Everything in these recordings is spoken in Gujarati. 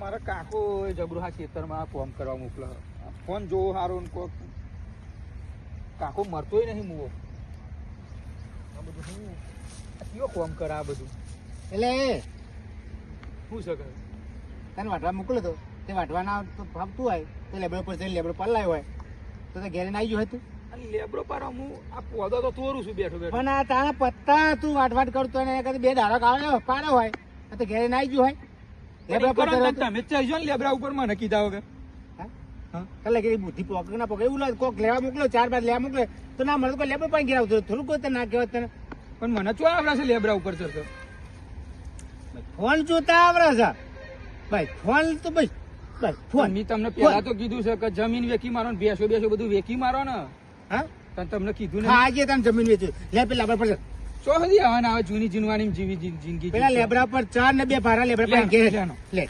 મારા કાકો જબરુહા ખેતરમાં ફોન કરવા મોકલો ફોન જોવો સારો ને કોક. કાકો મરતોય નહીં મુવો. આ બધું શું કયો ફોન કરે આ બધું? એટલે? શું છે કે તને વાટવા મોકલો તો. તે વાટવાના તો ફાપતું હોય? તો લેબડો પર જઈને લેબડો પલ્લાય હોય. તો તે ઘેરે ના આવી હોય તું લેબડો પાડો હું આ પોદો તો તોરું છું બેઠો બેઠો. પણ આ તારા પત્તા તું વાટ વાટ કરતો કદી બે ધારો કાઢ્યો પાડો હોય. તો તે ઘેરે ના આવી ગયું હોય. લેબડો પર ને તમે લેબડા ઉપર મને કીધા વગર. હા? કલે કે બુદ્ધિ પોકે ના પોકે એવું કોક લેવા મોકલો ચાર બાદ લેવા મોકલે. તો ના મળે કોઈ લેબડો પણ ઘેર આવતો થોડું કોઈ ના કહેવાય તને. પણ મને ચો આવડે છે લેબડા ઉપર ચડતો ફોન જોતા આવડે છે. ભાઈ ફોન તો ભાઈ ભાઈ ફોન. મેં તમને પહેલા તો કીધું છે કે જમીન વેકી મારો બેસો બેસો બધું વેકી મારો ને. હા? તમને કીધું ને. આજે તમે જમીન વેચ્યું લે પેલા પર પડશે ચો હજી આવવાના આવે જૂની જીનવાની જીવી જિંદગી પેલા લેબરા પર ચાર ને બે ભારા લેબરા પર ઘેર. લે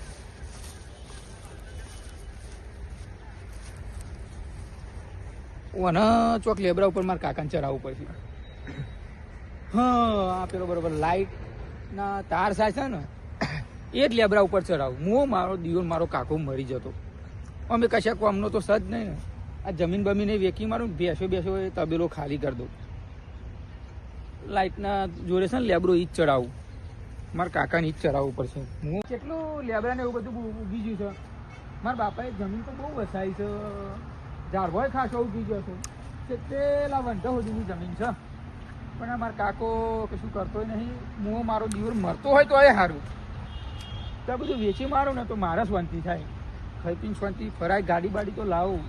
ઓના ચોક લેબરા ઉપર મારા કાકાને ચરાવવું પડશે. હા આ પેલો બરોબર લાઈટ ના તાર સાચા છે ને. એ જ લેબરા ઉપર ચડાવું હું મારો દીવો મારો કાકો મરી જતો. અમે કશા કોમનો તો સજ નહીં ને. આ જમીન બમીને વેકી મારું બેસો બેસો એ તબેલો ખાલી કરી દઉં. લાઇટના જોડે છે ને લેબરો, ઈ જ ચડાવું મારા કાકાને ઈ જ ચડાવવું પડશે. હું કેટલું લેબરાને એવું બધું ઉગી ગયું છે. મારા બાપાએ જમીન તો બહુ વસાઈ છે. ઝાડવાય ખાસો ઉગી ગયો છે. કેટલા વંઢા સુધીની જમીન છે. પણ આ મારા કાકો કશું કરતોય નહીં. હું મારો દીવર મરતો હોય તો એ સારું તો બધું વેચી મારું ને તો મારા શાંતિ થાય. ખાઈ પીને શાંતિ ફરાય ગાડી બાડી તો લાવું.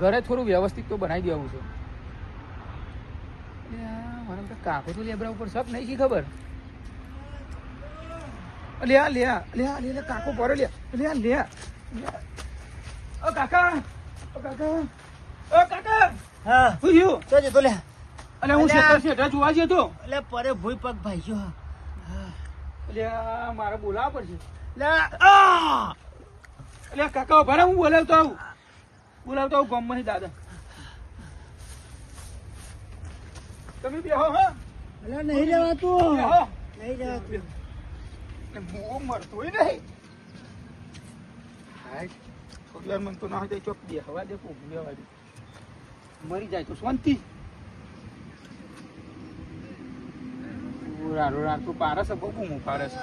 ઘરે થોડું વ્યવસ્થિત તો બનાવી દેવું છે. આ તો કાકો તો લેબડા ઉપર સપ નહીં શી ખબર? લ્યા લ્યા લે આ લે આ લે લે કાકો પડે લ્યા લ્યા આ લે લે ઓ કાકા ઓ કાકા ઓ કાકા હા. શું થયું? તો જતો લે. અને હું. શેઠા શેઠા જોવા જતો એટલે પરે ભૂઈ પગ ભાઈ ગયો. એટલે મારે બોલાવવા પડશે. એટલે કાકા ઊભા હું બોલાવતો આવું. બોલાવતો આવું ગામમાંથી દાદા. તમે બેહો હા. એટલે નહીં બેહો. નહીં એટલે મોં નહીં. હાય, વાર તો ના હોય ચોક દે કોક બેહવા દે. મરી જાય તો શાંતિ. રાડો રાડતું પારસ બહુ બૂમો પારસ.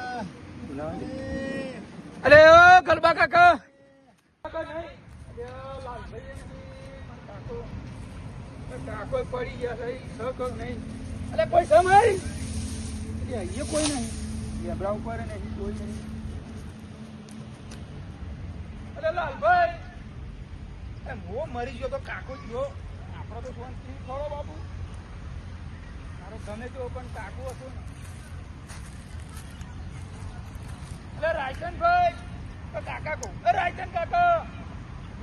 અરે ઓ ગલબા કાકા કાકા. પડી ગયા છે, નહીં. અરે પૈસા મારી? અહીંયા કોઈ નહીં. લેબડા ઉપર નહીં, કોઈ નહીં. અરે લાલભાઈ એ મો મરી ગયો તો કાકો ગયો આપણો તો શાંતિ ખરો બાપુ મારો ગમે તો પણ કાકો હતો ને અરે રાયચંદભાઈ તો કાકા કહું એ રાયચંદ કાકા.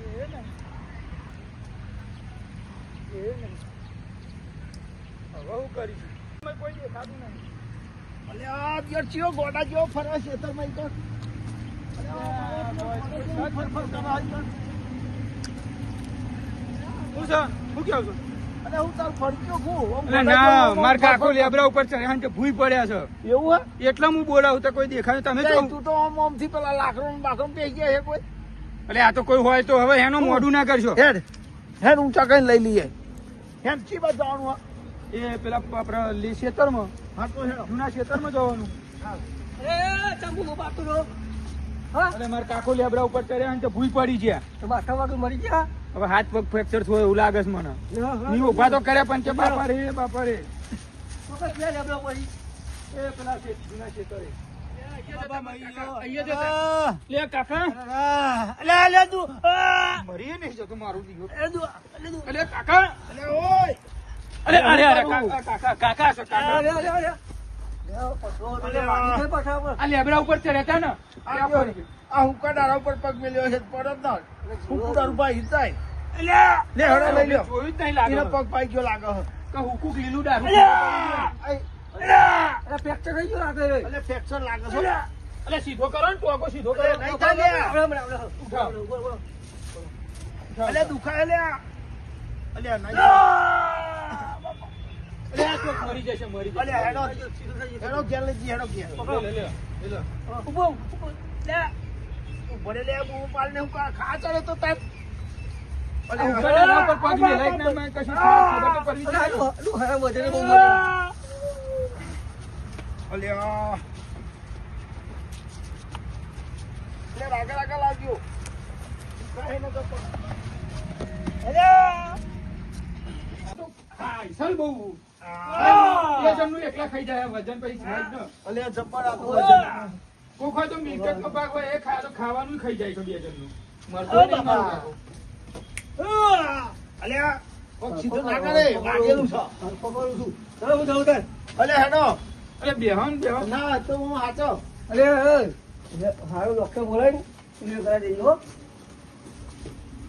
હવે કરીશું? કોઈ દેખાતું નહીં. અલે આ ચિયો ગોડા જેવો ખેતરમાં ઈ તો. છે શું કહો છો? હું તાર છું? માર કાકો લેબરા ઉપર ચડ્યા ને ભૂઈ પડ્યા છે. એવું હે? એટલે હું બોલાવું તો કોઈ દેખાય તમે તું તો આમ આમથી પેલા લાકડો બાકડો પેઈ ગયા છે કોઈ. એટલે આ તો કોઈ હોય તો હવે એનો મોઢું ના કરશો. હેડ હેડ ઊંચા કઈ લઈ લઈએ. હેડ ચી બાજુ જવાનું એ પેલા આપણા લી ખેતરમાં. હા તો જૂના ખેતરમાં જવાનું. એ ચંબુ એટલે મારા કાકો લેબરા ઉપર ચડ્યા ને તો ભૂઈ પડી ગયા. તો બાથા વાગે મરી ગયા? હવે હાથ પગ ફ્રેક્ચર થયો એવું લાગે છે મને. ની ઊભા તો કર્યા પણ કે બાપા રે બાપા રે. એ પેલા છે જૂના ખેતરે લે કાકા. કાકા. અરે અરે અરે કાકા આ લેબડા ઉપર ચડ્યા ને. આ જો, ડાળા ઉપર પગ મેલ્યો છે પડત ના હુકુ દારૂ ભાઈ હિતાય લે હળો લઈ લ્યો. જોયું જ નહીં લાગે પગ પાઈ ગયો લાગે. કે હુકુક લીલું અલ્યા! અય, ફ્રેક્ચર થઈ ગયો લાગે ફ્રેક્ચર લાગે છે. અલે સીધો કરો ને ટોકો સીધો કરો. અરે નહીં થાય લે. દુખાય નહીં. મરી જશે મરી જશે. હેડો હેડો ઘેર લઈ જઈએ, હેડો ઘેર. લે, લે, લે. ઊભો, ઊભો, લે. ઊભો રે લે, બૂમ પાડીને હું ખા ચડે તો તાર. અલે, એના ના એકલા ખાઈ જાય વજન પછી થાય જ ને. અલે, જબ્બર આખું વજન. કોક હોય તો મિલકત નો ભાગ હોય એ ખાય તો ખાવાનું ખાઈ જાય છે બે જણનું મરતો અરે નહીં. મારો આ. પગ સીધો ના કરે, વાગેલું છે. અલે, હેડો. અરે બેહો ને ના, તો હું હાચો.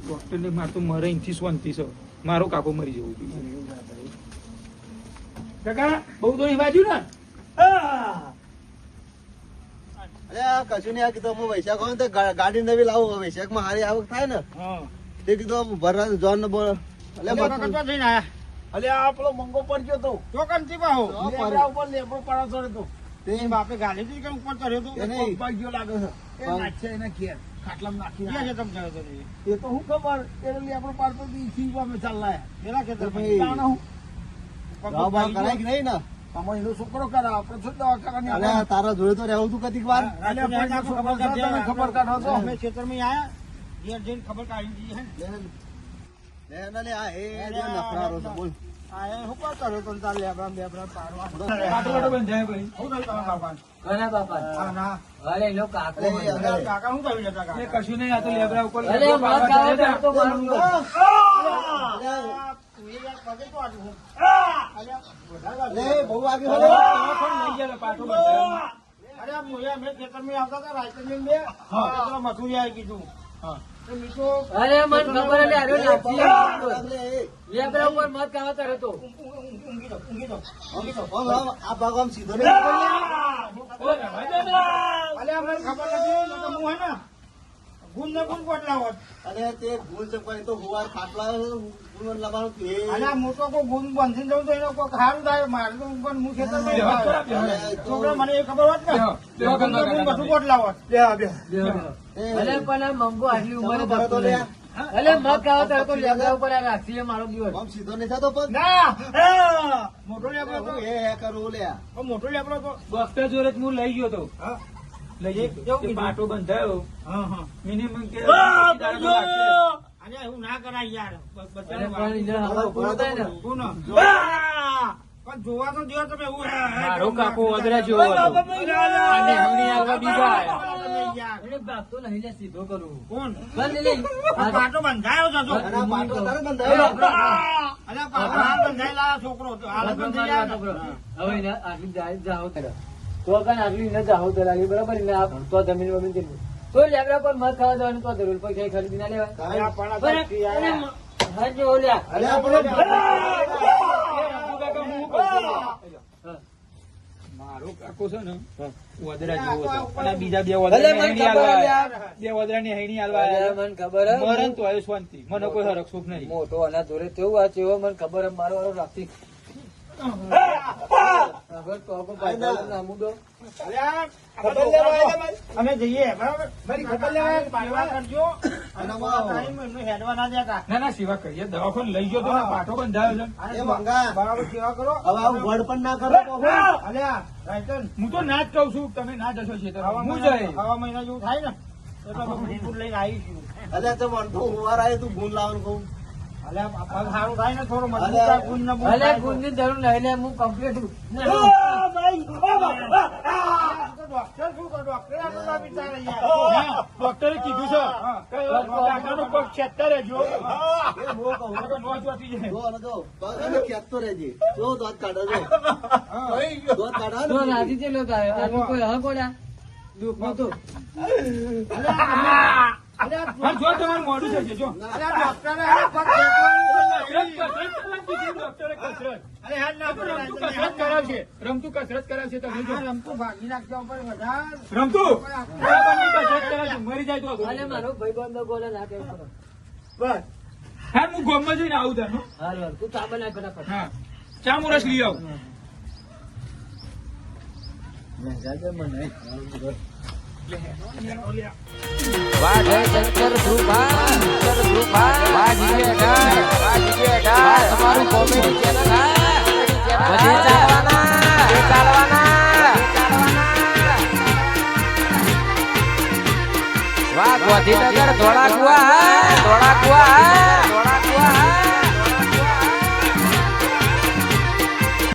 ડોક્ટર ને માર તો મરે અહીંથી શાંતિ છે મારો કાકો મરી જવું જોઈએ કાકા બહુ તો બાજુ ને અરે આ કશું નહીં આ કીધું હું વૈશાખ હોય તો ગાડી નવી લાવું વૈશાખમાં સારી આવક થાય ને તે કીધું ભરવા જોન ને બોલ અલે, એટલે. અલે, આ પેલો મંગો પડ્યો તો. ચોકનથી પાહો. હા, લેબડા ઉપર લેબડો પાડો ચડ્યો તો. તે બાપે ગાલી થી કેમ ઉપર ચડ્યો તો? એ નહીં. પગ લાગે છે. એ પગ. એને ઘેર. ખાટલામાં નાખી છે તમે ગયો તો એ? તો હું ખબર એ લેબડો પાડતો તો ઈ ખીજવા અમે ચાલ્યા. એના ખેતર તો પછી જાણો હું. નહીં ને? આમાં છોકરો કરે આપણે શું તારા જોડે તો રહેવું તું કતીક વાર. ખબર કાઢો, છો ખબર કાઢો તો. અમે ખેતરમાં આયા ઘેર જઈને ખબર કાઢી દીધી હે ને. લે લે આ છે બોલ. હા, કશું નહીં આ તો લેબરા ઉપર. અરે લેબરો અરે. અરે, અરે મને ખબર હતી આર્યો નાખી આવ્યો. લે, એ. લેબડા ઉપર મત ગાવા કરે તો આ ભાગ સીધો મને ખબર નથી હું હે ને? ગુણ ને ગુણ. અને તે હુવાર ખાટલા હતું એ મોટો કોઈ ગુણ બાંધીને જવું તો એનો કોઈક સારું થાય. મારું તો પણ હું. અલે, છોકરા મને એ ખબર હોત ને ગુણ બધું પણ આ મંગો આટલી ઉંમરે તો લે. તો લેબડા ઉપર આ મારો દિવસ. સીધો નહીં થતો પગ ના મોટો લેબડો તો એ હે કરવું લે મોટો લેબડો તો ડોક્ટર જોડે જ હું લઈ ગયો તો. હા. લઈ? પાટો બંધાયો? હા હા. મિનિમમ કે. અરે ના કરાય યાર. પણ જોવા તો તમે એવું મારો કાકો જેવો બીજા ભાગતો નહીં લે સીધો કરું. કોણ? બંધ લે આ પાટો બંધાયો છે જો. અને આ પાટો બંધાયો? અરે પાટો બંધાયેલા છોકરો હાલ બંધાઈ જાય હવે આટલી જાઓ કરે તો કાન આગલી ન જાઓ તો લાગે બરાબર ને તો જમીન વમીન જેટલું તો લેબરા પર મત ખાવા દેવાનું તો જરૂર પર કઈ ખરીદી ના લેવાય. મારો કાકો છે ને વદરા જેવો અને બીજા બે વદરા. બે વદરા ની હૈણી હાલવા મને ખબર મરણ તો શાંતિ મને કોઈ સુખ નહીં મોટો અને જોડે તેવું આ મને ખબર મારો વાળો રાખતી અમે જઈએ બરાબર? મારી ખબર લેવા આવ્યા, પાડવા કરજો. અને આમાં ટાઈમ એમને હેડવા ના ના ના સેવા કરીએ. દવાખાને લઈ ગયો તો ને બંધાયો છે. અરે એ મંગા. બરાબર સેવા કરો. હવે વડ પણ ના કરો તો હવે. અલ્યા રાયતન. હું તો ના જ કઉ છું તમે ના જશો છે હવા હું મહિના જાય. હવા મહિના જેવું થાય ને એટલે અમે લઈને લઈને આવીશું. અલે તો હુવાર આવે તું ભૂલ લાવવાનું કહું. અલ્યા અલ્યા. હું છું. ડોક્ટરે કીધું છે. કાકાનો પગ છેતર રહેજો. એ હું કહું આ તો નોંધ વાંચી જાય. જો અને જો પગ અને ખેંચતો રહેજે. જો દાંત કાઢો જો. કાઢો રાજી ચેલો કોઈ હા કોડા દુઃખ નતું જો તમારું થઈ ડોક્ટરે કસરત અરે હાલ ના પડે, રમતું કસરત કરાવશે તમે રમતું ભાગી નાખજો ઉપર રમતું? કસરત કરાવશે મરી જાય તો મારો ભાઈબંધો બોલે ના બસ. હા હું ગોમમાં જઈને આવું તારું હો. હાલ તું ચા બનાવી ફટાફટ. હા. ચા મોરસ લઈ આવું. વાહ જય શંકર ધ્રુવા શંકર ધ્રુવા વાહ જીજે ડાર વાહ જીજે ડાર તમારું કોમેડી ચેનલ હા બધે ચાલવાના બધે ચાલવાના વાહ ગોધીનગર ધોળાકુવા હા ધોળાકુવા. હા ધોળાકુવા.